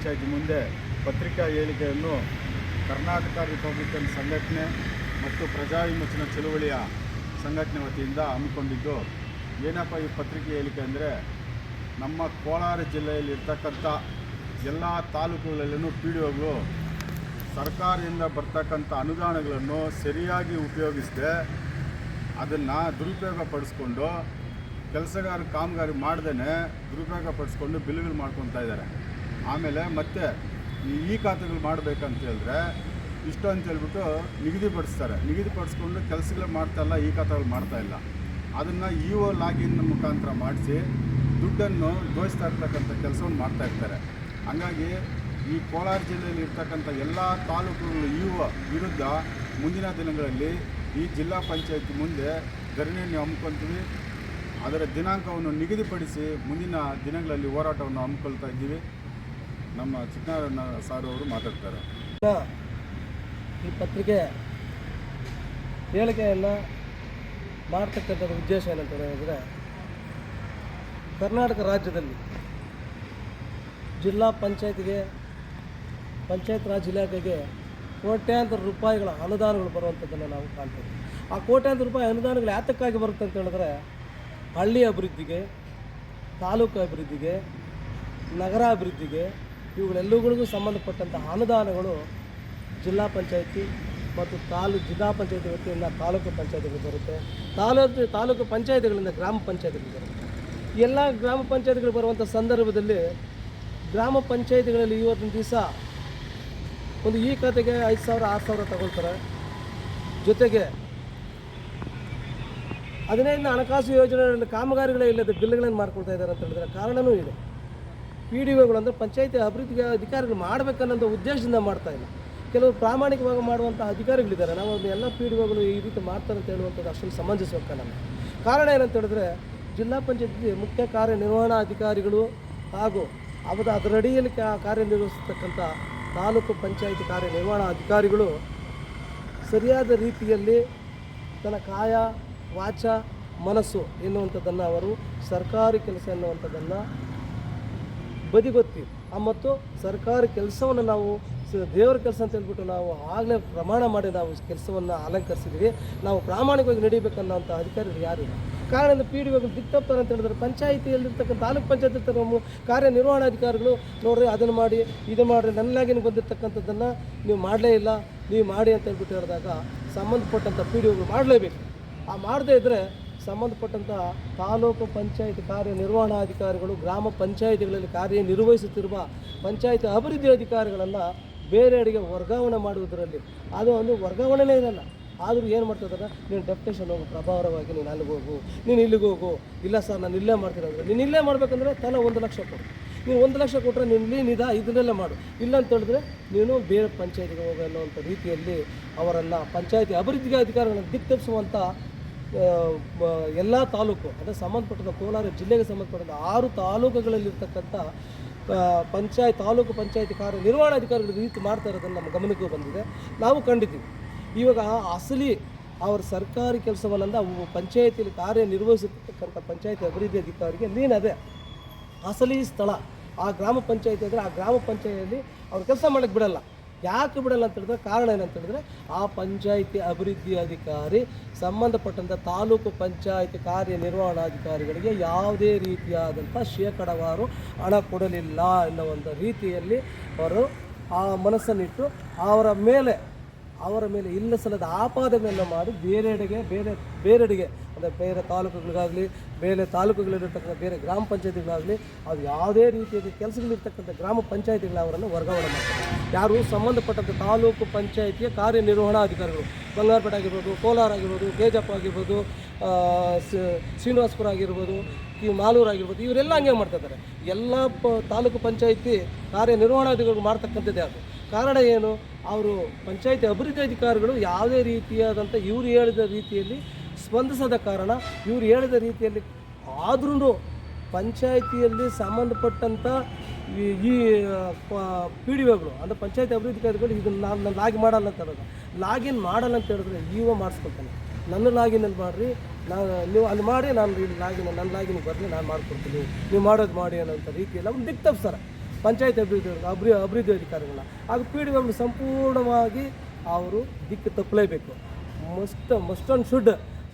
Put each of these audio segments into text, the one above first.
ಪಂಚಾಯತಿ ಮುಂದೆ ಪತ್ರಿಕಾ ಹೇಳಿಕೆಯನ್ನು ಕರ್ನಾಟಕ ರಿಪಬ್ಲಿಕನ್ ಸಂಘಟನೆ ಮತ್ತು ಪ್ರಜಾ ವಿಮೋಚನಾ ಚಳುವಳಿಯ ಸಂಘಟನೆ ವತಿಯಿಂದ ಹಮ್ಮಿಕೊಂಡಿದ್ದು, ಏನಪ್ಪ ಈ ಪತ್ರಿಕೆ ಹೇಳಿಕೆ ಅಂದರೆ ನಮ್ಮ ಕೋಲಾರ ಜಿಲ್ಲೆಯಲ್ಲಿರ್ತಕ್ಕಂಥ ಎಲ್ಲ ತಾಲೂಕುಗಳಲ್ಲೂ ಪಿ ಡಿ ಒಗಳು ಸರ್ಕಾರದಿಂದ ಬರ್ತಕ್ಕಂಥ ಅನುದಾನಗಳನ್ನು ಸರಿಯಾಗಿ ಉಪಯೋಗಿಸದೆ ಅದನ್ನು ದುರುಪಯೋಗ ಪಡಿಸ್ಕೊಂಡು ಕೆಲಸಗಾರ ಕಾಮಗಾರಿ ಮಾಡ್ದೇ ದುರುಪಯೋಗ ಪಡಿಸ್ಕೊಂಡು ಬಿಲ್ಗಳು ಮಾಡ್ಕೊತಾ ಇದ್ದಾರೆ. ಆಮೇಲೆ ಮತ್ತೆ ಈ ಖಾತೆಗಳು ಮಾಡಬೇಕಂತ ಹೇಳಿದ್ರೆ ಇಷ್ಟು ಅಂತ ಹೇಳ್ಬಿಟ್ಟು ನಿಗದಿಪಡಿಸ್ತಾರೆ. ನಿಗದಿಪಡಿಸ್ಕೊಂಡು ಕೆಲಸಗಳು ಮಾಡ್ತಾ ಇಲ್ಲ, ಈ ಖಾತೆಗಳು ಮಾಡ್ತಾ ಇಲ್ಲ. ಅದನ್ನು ಇ ಒ ಲಾಗಿನ್ ಮುಖಾಂತರ ಮಾಡಿಸಿ ದುಡ್ಡನ್ನು ದೋಚ್ತಾ ಇರ್ತಕ್ಕಂಥ ಕೆಲಸವನ್ನು ಮಾಡ್ತಾ ಇರ್ತಾರೆ. ಹಂಗಾಗಿ ಈ ಕೋಲಾರ ಜಿಲ್ಲೆಯಲ್ಲಿ ಇರ್ತಕ್ಕಂಥ ಎಲ್ಲ ತಾಲೂಕುಗಳು ಒ ವಿರುದ್ಧ ಮುಂದಿನ ದಿನಗಳಲ್ಲಿ ಈ ಜಿಲ್ಲಾ ಪಂಚಾಯತಿ ಮುಂದೆ ಧರಣಿಯನ್ನು ಹಮ್ಮಿಕೊಳ್ತೀವಿ. ಅದರ ದಿನಾಂಕವನ್ನು ನಿಗದಿಪಡಿಸಿ ಮುಂದಿನ ದಿನಗಳಲ್ಲಿ ಹೋರಾಟವನ್ನು ಹಮ್ಮಿಕೊಳ್ತಾ ಇದ್ದೀವಿ. ನಮ್ಮ ಚಿಕ್ಕನಾರಾಯಣ ಸಾರ್ ಅವರು ಮಾತಾಡ್ತಾರೆ. ಈ ಪತ್ರಿಕೆ ಹೇಳಿಕೆಯನ್ನು ಮಾಡ್ತಕ್ಕಂಥದ್ದು ಉದ್ದೇಶ ಏನಂತ ಹೇಳಿದ್ರೆ, ಕರ್ನಾಟಕ ರಾಜ್ಯದಲ್ಲಿ ಜಿಲ್ಲಾ ಪಂಚಾಯತಿಗೆ, ಪಂಚಾಯತ್ ರಾಜ್ ಇಲಾಖೆಗೆ ಕೋಟ್ಯಾಂತರ ರೂಪಾಯಿಗಳ ಅನುದಾನಗಳು ಬರುವಂಥದ್ದನ್ನು ನಾವು ಕಾಣ್ತೀವಿ. ಆ ಕೋಟ್ಯಾಂತರ ರೂಪಾಯಿ ಅನುದಾನಗಳು ಯಾತಕ್ಕಾಗಿ ಬರುತ್ತೆ ಅಂತ ಹೇಳಿದ್ರೆ, ಹಳ್ಳಿ ಅಭಿವೃದ್ಧಿಗೆ, ತಾಲೂಕು ಅಭಿವೃದ್ಧಿಗೆ, ನಗರ ಅಭಿವೃದ್ಧಿಗೆ ಇವುಗಳೆಲ್ಲವುಗಳಿಗೂ ಸಂಬಂಧಪಟ್ಟಂಥ ಅನುದಾನಗಳು ಜಿಲ್ಲಾ ಪಂಚಾಯಿತಿ ಮತ್ತು ತಾಲೂ ಜಿಲ್ಲಾ ಪಂಚಾಯತಿ ವತಿಯಿಂದ ತಾಲೂಕು ಪಂಚಾಯತಿಗಳು ಬರುತ್ತೆ. ತಾಲೂಕು ತಾಲೂಕು ಪಂಚಾಯತಿಗಳಿಂದ ಗ್ರಾಮ ಪಂಚಾಯತಿಗಳು ಬರುತ್ತೆ. ಎಲ್ಲ ಗ್ರಾಮ ಪಂಚಾಯತಿಗಳು ಬರುವಂಥ ಸಂದರ್ಭದಲ್ಲಿ ಗ್ರಾಮ ಪಂಚಾಯತಿಗಳಲ್ಲಿ ಇವತ್ತಿನ ದಿವಸ ಒಂದು ಈ ಖಾತೆಗೆ ಐದು ಸಾವಿರ, ಆರು ಸಾವಿರ ತಗೊಳ್ತಾರೆ. ಜೊತೆಗೆ ಹದಿನೈದನೇ ಹಣಕಾಸು ಯೋಜನೆಗಳಲ್ಲಿ ಕಾಮಗಾರಿಗಳೇ ಇಲ್ಲದೆ ಬಿಲ್ಗಳನ್ನು ಮಾಡ್ಕೊಳ್ತಾ ಇದ್ದಾರೆ ಅಂತ ಹೇಳಿದ್ರೆ ಕಾರಣವೂ ಇದೆ. ಪಿ ಡಿ ಒಗಳು ಅಂದರೆ ಪಂಚಾಯತಿ ಅಭಿವೃದ್ಧಿ ಅಧಿಕಾರಿಗಳು ಮಾಡಬೇಕನ್ನೋ ಉದ್ದೇಶದಿಂದ ಮಾಡ್ತಾ ಇಲ್ಲ. ಕೆಲವು ಪ್ರಾಮಾಣಿಕವಾಗಿ ಮಾಡುವಂಥ ಅಧಿಕಾರಿಗಳಿದ್ದಾರೆ. ನಾವು ಎಲ್ಲ ಪಿ ಡಿ ಒಗಳು ಈ ರೀತಿ ಮಾಡ್ತಾರೆ ಅಂತ ಹೇಳುವಂಥದ್ದು ಅಷ್ಟೊಂದು ಸಮಂಜಸವಕ್ಕ ಕಾರಣ ಏನಂತ ಹೇಳಿದ್ರೆ, ಜಿಲ್ಲಾ ಪಂಚಾಯತಿ ಮುಖ್ಯ ಕಾರ್ಯನಿರ್ವಹಣಾ ಅಧಿಕಾರಿಗಳು ಹಾಗೂ ಅವರ ಅದರಡಿಯಲ್ಲಿ ಕಾರ್ಯನಿರ್ವಹಿಸತಕ್ಕಂಥ ತಾಲೂಕು ಪಂಚಾಯತಿ ಕಾರ್ಯನಿರ್ವಹಣಾ ಅಧಿಕಾರಿಗಳು ಸರಿಯಾದ ರೀತಿಯಲ್ಲಿ ತನ್ನ ಕಾಯ, ವಾಚ, ಮನಸ್ಸು ಎನ್ನುವಂಥದ್ದನ್ನು ಅವರು ಸರ್ಕಾರಿ ಕೆಲಸ ಎನ್ನುವಂಥದ್ದನ್ನು ಬದಿಗೊತ್ತಿ ಮತ್ತು ಸರ್ಕಾರ ಕೆಲಸವನ್ನು ನಾವು ದೇವರ ಕೆಲಸ ಅಂತ ಹೇಳ್ಬಿಟ್ಟು ನಾವು ಆಗಲೇ ಪ್ರಮಾಣ ಮಾಡಿ ನಾವು ಕೆಲಸವನ್ನು ಅಲಂಕರಿಸಿದ್ದೀವಿ. ನಾವು ಪ್ರಾಮಾಣಿಕವಾಗಿ ನಡೀಬೇಕನ್ನೋಂಥ ಅಧಿಕಾರಿಗಳು ಯಾರಿಲ್ಲ ಕಾರಣ ಪಿ ಡಿ ಒಗಳು ದಿಕ್ತಪ್ಪರು ಅಂತ ಹೇಳಿದ್ರೆ ಪಂಚಾಯಿತಿಯಲ್ಲಿರ್ತಕ್ಕಂಥ ತಾಲೂಕು ಪಂಚಾಯತ್ ನಮ್ಮ ಕಾರ್ಯನಿರ್ವಹಣಾಧಿಕಾರಿಗಳು ನೋಡ್ರಿ ಅದನ್ನು ಮಾಡಿ, ಇದು ಮಾಡಿರಿ ನನ್ನಾಗಿನ ಬಂದಿರತಕ್ಕಂಥದ್ದನ್ನು ನೀವು ಮಾಡಲೇ ಇಲ್ಲ, ನೀವು ಮಾಡಿ ಅಂತ ಹೇಳ್ಬಿಟ್ಟು ಹೇಳಿದಾಗ ಸಂಬಂಧಪಟ್ಟಂಥ ಪಿ ಡಿ ಒಗಳು ಮಾಡಲೇಬೇಕು. ಆ ಮಾಡದೇ ಇದ್ದರೆ ಸಂಬಂಧಪಟ್ಟಂಥ ತಾಲೂಕು ಪಂಚಾಯತ್ ಕಾರ್ಯನಿರ್ವಹಣಾಧಿಕಾರಿಗಳು, ಗ್ರಾಮ ಪಂಚಾಯಿತಿಗಳಲ್ಲಿ ಕಾರ್ಯನಿರ್ವಹಿಸುತ್ತಿರುವ ಪಂಚಾಯತ್ ಅಭಿವೃದ್ಧಿ ಅಧಿಕಾರಿಗಳನ್ನು ಬೇರೆಡೆಗೆ ವರ್ಗಾವಣೆ ಮಾಡುವುದರಲ್ಲಿ. ಅದು ಒಂದು ವರ್ಗಾವಣೆನೇ ಇರಲ್ಲ. ಆದರೂ ಏನು ಮಾಡ್ತಿದ್ದಾರೆ ನೀನು ಡೆಪ್ಟೇಷನ್ ಹೋಗು ಪ್ರಭಾವವಾಗಿ ನೀನು ಅಲ್ಲಿಗೆ ಹೋಗು, ನೀನು ಇಲ್ಲಿಗೆ ಹೋಗು. ಇಲ್ಲ ಸರ್, ನಾನು ಇಲ್ಲೇ ಮಾಡ್ತೀನಿ ಅಂದರೆ ನೀನು ಇಲ್ಲೇ ಮಾಡಬೇಕಂದ್ರೆ ತಲೆ ಒಂದು ಲಕ್ಷ ಕೊಡು. ನೀನು ಒಂದು ಲಕ್ಷ ಕೊಟ್ಟರೆ ನೀನು ನಿದಾ ಇದನ್ನೆಲ್ಲ ಮಾಡು. ಇಲ್ಲ ಅಂತ ಹೇಳಿದ್ರೆ ನೀನು ಬೇರೆ ಪಂಚಾಯತಿಗೆ ಹೋಗೋ ಅನ್ನೋವಂಥ ರೀತಿಯಲ್ಲಿ ಅವರನ್ನು ಪಂಚಾಯತಿ ಅಭಿವೃದ್ಧಿಗೆ ಅಧಿಕಾರಿಗಳನ್ನು ದಿಕ್ತಪ್ಪಿಸುವಂಥ ಎಲ್ಲ ತಾಲೂಕು, ಅಂದರೆ ಸಂಬಂಧಪಟ್ಟಂಥ ಕೋಲಾರ ಜಿಲ್ಲೆಗೆ ಸಂಬಂಧಪಟ್ಟಂಥ ಆರು ತಾಲೂಕುಗಳಲ್ಲಿರ್ತಕ್ಕಂಥ ಪಂಚಾಯತ್, ತಾಲೂಕು ಪಂಚಾಯತಿ ಕಾರ್ಯನಿರ್ವಹಣಾಧಿಕಾರಿಗಳು ರೀತಿ ಮಾಡ್ತಾ ಇರೋದನ್ನು ನಮ್ಮ ಗಮನಕ್ಕೆ ಬಂದಿದೆ. ನಾವು ಕಂಡಿದ್ದೀವಿ. ಇವಾಗ ಅಸಲಿ ಅವ್ರ ಸರ್ಕಾರಿ ಕೆಲಸವನ್ನಂದ ಅವು ಪಂಚಾಯತಿಯಲ್ಲಿ ಕಾರ್ಯನಿರ್ವಹಿಸತಕ್ಕಂಥ ಪಂಚಾಯತಿ ಅಭಿವೃದ್ಧಿ ಅಧಿಕಾರಿಗೆ ಅದೇ ಅಸಲಿ ಸ್ಥಳ. ಆ ಗ್ರಾಮ ಪಂಚಾಯತಿ ಅಂದರೆ ಆ ಗ್ರಾಮ ಪಂಚಾಯತಿಯಲ್ಲಿ ಅವ್ರು ಕೆಲಸ ಮಾಡೋಕ್ಕೆ ಬಿಡಲ್ಲ. ಯಾಕೆ ಬಿಡಲ್ಲ ಅಂತ ಹೇಳಿದ್ರೆ ಕಾರಣ ಏನಂತ ಹೇಳಿದ್ರೆ ಆ ಪಂಚಾಯಿತಿ ಅಭಿವೃದ್ಧಿ ಅಧಿಕಾರಿ ಸಂಬಂಧಪಟ್ಟಂಥ ತಾಲೂಕು ಪಂಚಾಯಿತಿ ಕಾರ್ಯನಿರ್ವಹಣಾಧಿಕಾರಿಗಳಿಗೆ ಯಾವುದೇ ರೀತಿಯಾದಂಥ ಶೇಕಡವಾರು ಹಣ ಕೊಡಲಿಲ್ಲ ಎನ್ನುವಂಥ ರೀತಿಯಲ್ಲಿ ಅವರು ಆ ಮನಸ್ಸನ್ನಿಟ್ಟು ಅವರ ಮೇಲೆ ಅವರ ಮೇಲೆ ಇಲ್ಲ ಸಲ್ಲದ ಆಪಾದನೆಯನ್ನು ಮಾಡಿ ಬೇರೆಡೆಗೆ, ಬೇರೆ, ಬೇರೆಡೆಗೆ, ಅಂದರೆ ಬೇರೆ ತಾಲೂಕುಗಳಿಗಾಗಲಿ, ಬೇರೆ ತಾಲೂಕುಗಳಲ್ಲಿರ್ತಕ್ಕಂಥ ಬೇರೆ ಗ್ರಾಮ ಪಂಚಾಯತಿಗಳಾಗಲಿ, ಅದು ಯಾವುದೇ ರೀತಿಯಲ್ಲಿ ಕೆಲಸಗಳಿರ್ತಕ್ಕಂಥ ಗ್ರಾಮ ಪಂಚಾಯತಿಗಳ ಅವರನ್ನು ವರ್ಗಾವಣೆ ಮಾಡ್ತಾರೆ. ಯಾರು ಸಂಬಂಧಪಟ್ಟಂಥ ತಾಲೂಕು ಪಂಚಾಯತಿಯ ಕಾರ್ಯನಿರ್ವಹಣಾಧಿಕಾರಿಗಳು, ಬಂಗಾರಪೇಟೆ ಆಗಿರ್ಬೋದು, ಕೋಲಾರ ಆಗಿರ್ಬೋದು ಕೇಜಪ್ಪ ಆಗಿರ್ಬೋದು ಶ್ರೀನಿವಾಸಪುರ ಆಗಿರ್ಬೋದು ಈ ಮಾಲೂರು ಆಗಿರ್ಬೋದು, ಇವರೆಲ್ಲ ಹಂಗೆ ಮಾಡ್ತಾ ಇದ್ದಾರೆ. ಎಲ್ಲ ಪ, ತಾಲೂಕು ಪಂಚಾಯಿತಿ ಕಾರ್ಯನಿರ್ವಹಣಾಧಿಕಾರಿಗಳು ಮಾಡ್ತಕ್ಕಂಥದ್ದು ಅದು. ಕಾರಣ ಏನು? ಅವರು ಪಂಚಾಯತಿ ಅಭಿವೃದ್ಧಿ ಅಧಿಕಾರಿಗಳು ಯಾವುದೇ ರೀತಿಯಾದಂಥ ಇವರು ಹೇಳಿದ ರೀತಿಯಲ್ಲಿ ಸ್ಪಂದಿಸದ ಕಾರಣ ಇವರು ಹೇಳಿದ ರೀತಿಯಲ್ಲಿ ಆದ್ರೂ ಪಂಚಾಯಿತಿಯಲ್ಲಿ ಸಂಬಂಧಪಟ್ಟಂಥ ಈ ಪಿ ಡಿ ಒಗಳು, ಅಂದರೆ ಪಂಚಾಯತಿ ಅಭಿವೃದ್ಧಿ ಅಧಿಕಾರಿಗಳು ಇದನ್ನು ನಾನು ಲಾಗಿ ಮಾಡಲ್ಲ ಅಂತ ಹೇಳಿದ್ರೆ. ಲಾಗಿನ್ ಮಾಡಲ್ಲ ಅಂತ ಹೇಳಿದ್ರೆ ಇವ ಮಾಡಿಸ್ಕೊಳ್ತಾನೆ. ನನ್ನ ಲಾಗಿನಲ್ಲಿ ಮಾಡಿರಿ ನಾನು ನೀವು ಅಲ್ಲಿ ಮಾಡಿ ನಾನು ಲಾಗಿನ್, ನನ್ನ ಲಾಗಿನ್ ಬರಲಿ, ನಾನು ಮಾಡ್ಕೊಡ್ತೀನಿ. ನೀವು ಮಾಡೋದು ಮಾಡಿ ಅನ್ನೋಂಥ ರೀತಿಯಲ್ಲಿ ಅವ್ನು ದಿಕ್ತಪ್ಪ ತಪ್ಪಿಸ್ತಾರೆ ಪಂಚಾಯತ್ ಅಭಿವೃದ್ಧಿ ಅಭಿ ಅಭಿವೃದ್ಧಿ ಅಧಿಕಾರಿಗಳನ್ನ ಹಾಗೂ ಪಿ ಡಿ ಸಂಪೂರ್ಣವಾಗಿ ಅವರು ದಿಕ್ಕು ತಪ್ಪಲೇಬೇಕು. ಮಸ್ಟ್ ಮಸ್ಟ್ ಆ್ಯಂಡ್ ಶುಡ್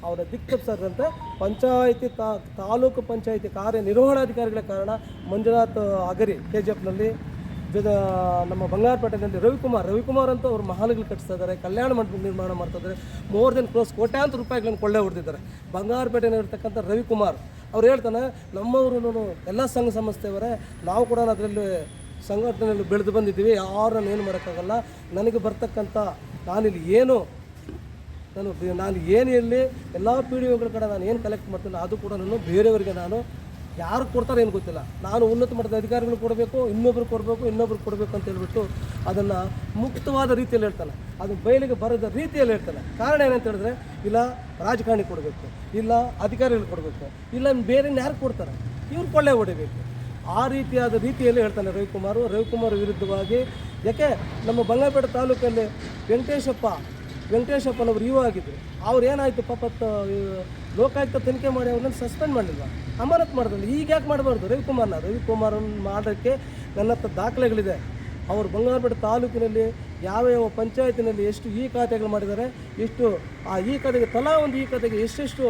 ಅವರ ದಿಕ್ಕು ತಪ್ಪಿಸದಂತೆ ಪಂಚಾಯಿತಿ ತಾ, ತಾಲೂಕು ಪಂಚಾಯಿತಿ ಕಾರ್ಯನಿರ್ವಹಣಾಧಿಕಾರಿಗಳ ಕಾರಣ ಮಂಜುನಾಥ್ ಅಗರಿ ಕೆ ಜಿ ಎಫ್ನಲ್ಲಿ ಜೊತೆ ನಮ್ಮ ಬಂಗಾರಪೇಟೆಯಲ್ಲಿ ರವಿಕುಮಾರ್ ರವಿಕುಮಾರ್ ಅಂತ ಅವರು ಮಹಾಲ್ಗಳು ಕಟ್ಟಿಸ್ತಾ ಇದ್ದಾರೆ ಕಲ್ಯಾಣ ಮಂಟಪ ನಿರ್ಮಾಣ ಮಾಡ್ತಾ ಇದ್ದಾರೆ ಮೋರ್ ದೆನ್ ಕ್ಲೋಸ್ ಕೋಟ್ಯಾಂತರ ರೂಪಾಯಿಗಳನ್ನು ಕೊಳ್ಳೆ ಹೊಡೆದಿದ್ದಾರೆ. ಬಂಗಾರಪೇಟೆಯಲ್ಲಿರ್ತಕ್ಕಂಥ ರವಿಕುಮಾರ್ ಅವ್ರು ಹೇಳ್ತಾನೆ, ನಮ್ಮವರು ಎಲ್ಲ ಸಂಘ ಸಂಸ್ಥೆಯವರೇ, ನಾವು ಕೂಡ ಅದರಲ್ಲಿ ಸಂಘಟನೆಯಲ್ಲಿ ಬೆಳೆದು ಬಂದಿದ್ದೀವಿ, ಯಾರನ್ನು ಏನು ಮಾಡೋಕ್ಕಾಗಲ್ಲ. ನನಗೆ ಬರ್ತಕ್ಕಂಥ ನಾನಿಲ್ಲಿ ಏನು, ನಾನು ನಾನು ಏನು ಇಲ್ಲಿ ಎಲ್ಲ ಪಿ ಡಿ ಒಗಳ ಕಡೆ ನಾನು ಏನು ಕಲೆಕ್ಟ್ ಮಾಡ್ತೀನಿ, ಅದು ಕೂಡ ನಾನು ಬೇರೆಯವರಿಗೆ ನಾನು ಯಾರು ಕೊಡ್ತಾರೆ ಏನು ಗೊತ್ತಿಲ್ಲ. ನಾನು ಉನ್ನತ ಮಟ್ಟದ ಅಧಿಕಾರಿಗಳು ಕೊಡಬೇಕು, ಇನ್ನೊಬ್ರು ಕೊಡಬೇಕು ಇನ್ನೊಬ್ರು ಕೊಡಬೇಕು ಅಂತ ಹೇಳ್ಬಿಟ್ಟು ಅದನ್ನು ಮುಕ್ತವಾದ ರೀತಿಯಲ್ಲಿ ಹೇಳ್ತಾನೆ. ಅದು ಬಯಲಿಗೆ ಬರದ ರೀತಿಯಲ್ಲಿ ಹೇಳ್ತಾನೆ. ಕಾರಣ ಏನಂತ ಹೇಳಿದ್ರೆ, ಇಲ್ಲ ರಾಜಕಾರಣಿ ಕೊಡಬೇಕು, ಇಲ್ಲ ಅಧಿಕಾರಿಗಳು ಕೊಡಬೇಕು, ಇಲ್ಲ ಬೇರೆ ಯಾರು ಕೊಡ್ತಾರೆ? ಇವ್ರು ಕೊಳ್ಳೆ ಹೊಡಿಬೇಕು. ಆ ರೀತಿಯಾದ ರೀತಿಯಲ್ಲಿ ಹೇಳ್ತಾನೆ ರವಿಕುಮಾರ್. ರವಿಕುಮಾರ್ ವಿರುದ್ಧವಾಗಿ, ಯಾಕೆ ನಮ್ಮ ಬಂಗಾರಪೇಟೆ ತಾಲೂಕಲ್ಲಿ ವೆಂಕಟೇಶಪ್ಪ, ವೆಂಕಟೇಶಪ್ಪನವರು ಇವ ಆಗಿದ್ರು. ಅವ್ರು ಏನಾಯಿತು ಪಾಪ ಲೋಕಾಯುಕ್ತ ತನಿಖೆ ಮಾಡಿ ಅವ್ರನ್ನ ಸಸ್ಪೆಂಡ್ ಮಾಡಲಿಲ್ಲ ಅಮಾನತ್ ಮಾಡಿದ್ರಲ್ಲ ಈಗ ಯಾಕೆ ಮಾಡಬಾರ್ದು? ರವಿಕುಮಾರ್ನ. ರವಿಕುಮಾರನ್ನ ಮಾಡೋಕ್ಕೆ ನನ್ನ ಹತ್ರ ದಾಖಲೆಗಳಿದೆ. ಅವರು ಬಂಗಾರಪೇಟೆ ತಾಲೂಕಿನಲ್ಲಿ ಯಾವ ಪಂಚಾಯತಿನಲ್ಲಿ ಎಷ್ಟು ಈ ಖಾತೆಗಳು ಮಾಡಿದ್ದಾರೆ, ಎಷ್ಟು ಆ ಈ ಖಾತೆಗೆ ತಲಾ ಒಂದು ಈ ಖಾತೆಗೆ ಎಷ್ಟೆಷ್ಟು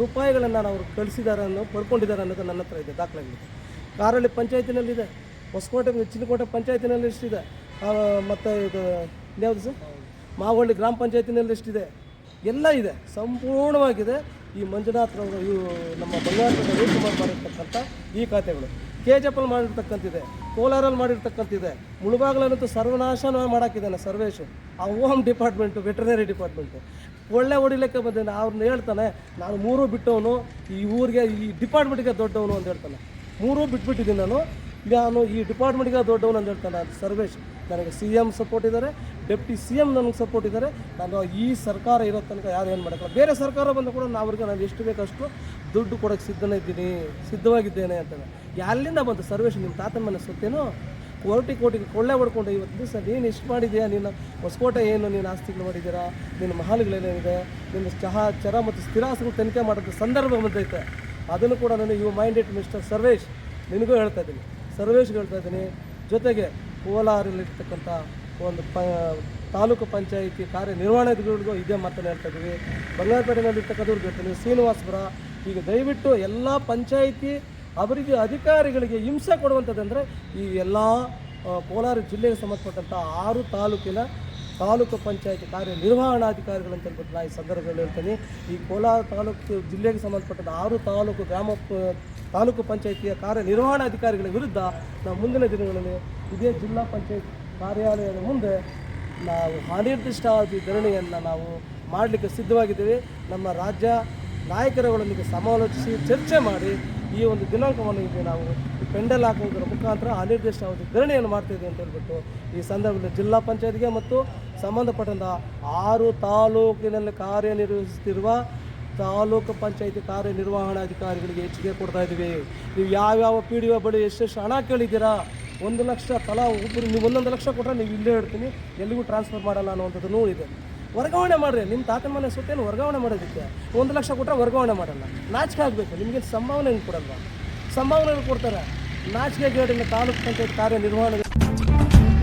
ರೂಪಾಯಿಗಳನ್ನು ನಾನು ಅವರು ಕಳಿಸಿದ್ದಾರೆ ಅನ್ನೋ ಪಡ್ಕೊಂಡಿದ್ದಾರೆ ಅನ್ನೋದು ನನ್ನ ಹತ್ರ ಇದೆ ದಾಖಲೆಗಳಿದೆ. ಕಾರಳ್ಳಿ ಪಂಚಾಯತಿನಲ್ಲಿದೆ. ಹೊಸಕೋಟೆ, ಚಿನ್ನಕೋಟೆ ಪಂಚಾಯತಿನಲ್ಲಿ ಎಷ್ಟಿದೆ? ಮತ್ತು ಇದು ಯಾವುದು ಸರ್? ಮಾವಳ್ಳಿ ಗ್ರಾಮ ಪಂಚಾಯತಿನಲ್ಲಿ ಎಷ್ಟಿದೆ? ಎಲ್ಲ ಇದೆ. ಸಂಪೂರ್ಣವಾಗಿದೆ. ಈ ಮಂಜುನಾಥ್ರವರು ಇವು ನಮ್ಮ ಬಂಗಾರದ ರವಿಕುಮಾರ್ ಮಾಡಿರ್ತಕ್ಕಂಥ ಈ ಖಾತೆಗಳು. ಕೆ ಜಿ ಮಾಡಿರ್ತಕ್ಕಂಥಿದೆ ಕೋಲಾರಲ್ಲಿ ಮಾಡಿರ್ತಕ್ಕಂಥಿದೆ ಮುಳುಬಾಗ್ಲಂತೂ ಸರ್ವನಾಶನ ಮಾಡಾಕಿದ್ದಾನೆ ಸರ್ವೇಶು. ಆ ಹೋಮ್ ಡಿಪಾರ್ಟ್ಮೆಂಟು, ವೆಟರ್ನರಿ ಡಿಪಾರ್ಟ್ಮೆಂಟು. ಒಳ್ಳೆ ಹೊಡಿಲಿಕ್ಕೆ ಬಂದೇನೆ ಅವ್ರನ್ನ ಹೇಳ್ತಾನೆ, ನಾನು ಮೂರು ಬಿಟ್ಟವನು, ಈ ಊರಿಗೆ, ಈ ಡಿಪಾರ್ಟ್ಮೆಂಟ್ಗೆ ದೊಡ್ಡವನು ಅಂತ ಹೇಳ್ತಾನೆ. ಮೂರೂ ಬಿಟ್ಬಿಟ್ಟಿದ್ದೀನಿ ನಾನು ನಾನು ಈ ಡಿಪಾರ್ಟ್ಮೆಂಟ್ಗೆ ದೊಡ್ಡವನು ಅಂತ ಹೇಳ್ತಾನೆ ಅದು ಸರ್ವೇಶ್. ನನಗೆ ಸಿ ಎಂ ಸಪೋರ್ಟ್ ಇದ್ದಾರೆ ಡೆಪ್ಟಿ ಸಿ ಎಂ ನನಗೆ ಸಪೋರ್ಟ್ ಇದ್ದಾರೆ. ನಾನು ಈ ಸರ್ಕಾರ ಇರೋ ತನಕ ಯಾರು ಏನು ಮಾಡೋಕ್ಕಲ್ಲ ಬೇರೆ ಸರ್ಕಾರ ಬಂದು ಕೂಡ ನಾನು ಅವ್ರಿಗೆ ನಾನು ಎಷ್ಟು ಬೇಕಷ್ಟು ದುಡ್ಡು ಕೊಡೋಕ್ಕೆ ಸಿದ್ಧನೇ ಇದ್ದೀನಿ, ಸಿದ್ಧವಾಗಿದ್ದೇನೆ ಅಂತ ಎಲ್ಲಿಂದ ಬಂತು ಸರ್ವೇಶ್ ನಿಮ್ಮ ತಾತನ ಮನೆ ಸೊತ್ತೇನೋ ಕೋಟಿ ಕೋಟಿಗೆ ಕೊಳ್ಳೆ ಹೊಡ್ಕೊಂಡು ಇವತ್ತು ದಿವಸ ನೀನು ಇಷ್ಟು ಮಾಡಿದೆಯಾ? ನಿನ್ನ ಹೊಸಕೋಟೆ ಏನು? ನೀನು ಆಸ್ತಿಗಳು ಮಾಡಿದ್ದೀರಾ ನಿನ್ನ ಮಹಲ್ಗಳೇನೇನಿದೆ? ನಿನ್ನ ಚಹಾ, ಚರ ಮತ್ತು ಸ್ಥಿರಾಸ್ತಿಗಳು ತನಿಖೆ ಮಾಡೋದು ಸಂದರ್ಭ ಬಂದೈತೆ. ಅದನ್ನು ಕೂಡ ನಾನು ಯು ಮೈಂಡೆಡ್ ಮಿಸ್ಟರ್ ಸರ್ವೇಶ್ ನಿನಗೂ ಹೇಳ್ತಾ ಇದ್ದೀನಿ. ಸರ್ವೇಶ್ಗೆ ಹೇಳ್ತಾ ಇದ್ದೀನಿ. ಜೊತೆಗೆ ಕೋಲಾರಲ್ಲಿರ್ತಕ್ಕಂಥ ಒಂದು ಪ ತಾಲೂಕು ಪಂಚಾಯಿತಿ ಕಾರ್ಯನಿರ್ವಹಣೆಗಳಿಗೂ ಇದೇ ಮಾತನ್ನು ಹೇಳ್ತಾ ಇದ್ದೀವಿ. ಬಂಗಾರಪೇಟೆನಲ್ಲಿರ್ತಕ್ಕಂಥವ್ರಿಗೆ ಹೇಳ್ತೀವಿ ಶ್ರೀನಿವಾಸಪುರ. ಈಗ ದಯವಿಟ್ಟು ಎಲ್ಲ ಪಂಚಾಯಿತಿ ಅವರಿಗೆ ಅಧಿಕಾರಿಗಳಿಗೆ ಹಿಂಸೆ ಕೊಡುವಂಥದ್ದಂದರೆ ಈ ಎಲ್ಲ ಕೋಲಾರ ಜಿಲ್ಲೆಗೆ ಸಂಬಂಧಪಟ್ಟಂಥ ಆರು ತಾಲೂಕಿನ ತಾಲೂಕು ಪಂಚಾಯತಿ ಕಾರ್ಯನಿರ್ವಹಣಾಧಿಕಾರಿಗಳಂತ ಹೇಳ್ಬಿಟ್ಟು ನಾ ಈ ಸಂದರ್ಭದಲ್ಲಿ ಹೇಳ್ತೀನಿ. ಈ ಕೋಲಾರ ತಾಲೂಕು ಜಿಲ್ಲೆಗೆ ಸಂಬಂಧಪಟ್ಟಂಥ ಆರು ತಾಲೂಕು ಗ್ರಾಮ ತಾಲೂಕು ಪಂಚಾಯಿತಿಯ ಕಾರ್ಯನಿರ್ವಹಣಾಧಿಕಾರಿಗಳ ವಿರುದ್ಧ ನಾವು ಮುಂದಿನ ದಿನಗಳಲ್ಲಿ ಇದೇ ಜಿಲ್ಲಾ ಪಂಚಾಯತ್ ಕಾರ್ಯಾಲಯದ ಮುಂದೆ ನಾವು ಅನಿರ್ದಿಷ್ಟಾವಧಿ ಧರಣಿಯನ್ನು ನಾವು ಮಾಡಲಿಕ್ಕೆ ಸಿದ್ಧವಾಗಿದ್ದೇವೆ. ನಮ್ಮ ರಾಜ್ಯ ನಾಯಕರುಗಳೊಂದಿಗೆ ಸಮಾಲೋಚಿಸಿ ಚರ್ಚೆ ಮಾಡಿ ಈ ಒಂದು ದಿನಾಂಕವನ್ನು ಇಲ್ಲಿ ನಾವು ಪೆಂಡಲ್ ಹಾಕುವುದರ ಮುಖಾಂತರ ಅನಿರ್ದಿಷ್ಟಾವಧಿ ಧರಣಿಯನ್ನು ಮಾಡ್ತಿದೆ ಅಂತ ಹೇಳ್ಬಿಟ್ಟು ಈ ಸಂದರ್ಭದಲ್ಲಿ ಜಿಲ್ಲಾ ಪಂಚಾಯತ್ಗೆ ಮತ್ತು ಸಂಬಂಧಪಟ್ಟಂಥ ಆರು ತಾಲೂಕಿನಲ್ಲಿ ಕಾರ್ಯನಿರ್ವಹಿಸುತ್ತಿರುವ ತಾಲೂಕು ಪಂಚಾಯತಿ ಕಾರ್ಯನಿರ್ವಹಣಾಧಿಕಾರಿಗಳಿಗೆ ಹೆಚ್ಚಿಗೆ ಕೊಡ್ತಾ ಇದ್ದೀವಿ. ನೀವು ಯಾವ್ಯಾವ ಪಿ ಡಿ ಒ ಬಳಿ ಎಷ್ಟೆಷ್ಟು ಹಣ ಕೇಳಿದ್ದೀರಾ? ಒಂದು ಲಕ್ಷ ತಲಾ ಒಬ್ಬರು ನೀವು ಒಂದೊಂದು ಲಕ್ಷ ಕೊಟ್ಟರೆ ನೀವು ಇಲ್ಲೇ ಹೇಳ್ತೀನಿ ಎಲ್ಲಿಗೂ ಟ್ರಾನ್ಸ್ಫರ್ ಮಾಡಲ್ಲ ಅನ್ನುವಂಥದ್ದು ಇದೆ ವರ್ಗಾವಣೆ ಮಾಡಿರಿ, ನಿಮ್ಮ ತಾತನ ಮನೆ ಸುತ್ತೇನು ವರ್ಗಾವಣೆ ಮಾಡೋದಕ್ಕೆ? ಒಂದು ಲಕ್ಷ ಕೊಟ್ಟರೆ ವರ್ಗಾವಣೆ ಮಾಡಲ್ಲ. ನಾಚಿಕೆ ಆಗಬೇಕು ನಿಮಗೆ ಸಂಭಾವನೆ ಕೊಡಲ್ವಾ? ಸಂಭಾವನೆ ಕೊಡ್ತಾರೆ. ನಾಚಿಕೆ ಗೇಡಿನ ತಾಲೂಕು ಪಂಚಾಯತ್ ಕಾರ್ಯನಿರ್ವಹಣೆ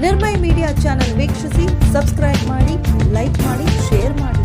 ನಿರ್ಮಯ ಮೀಡಿಯಾ ಚಾನೆಲ್ ವೀಕ್ಷಿಸಿ, ಸಬ್ಸ್ಕ್ರೈಬ್ ಮಾಡಿ, ಲೈಕ್ ಮಾಡಿ, ಶೇರ್ ಮಾಡಿ.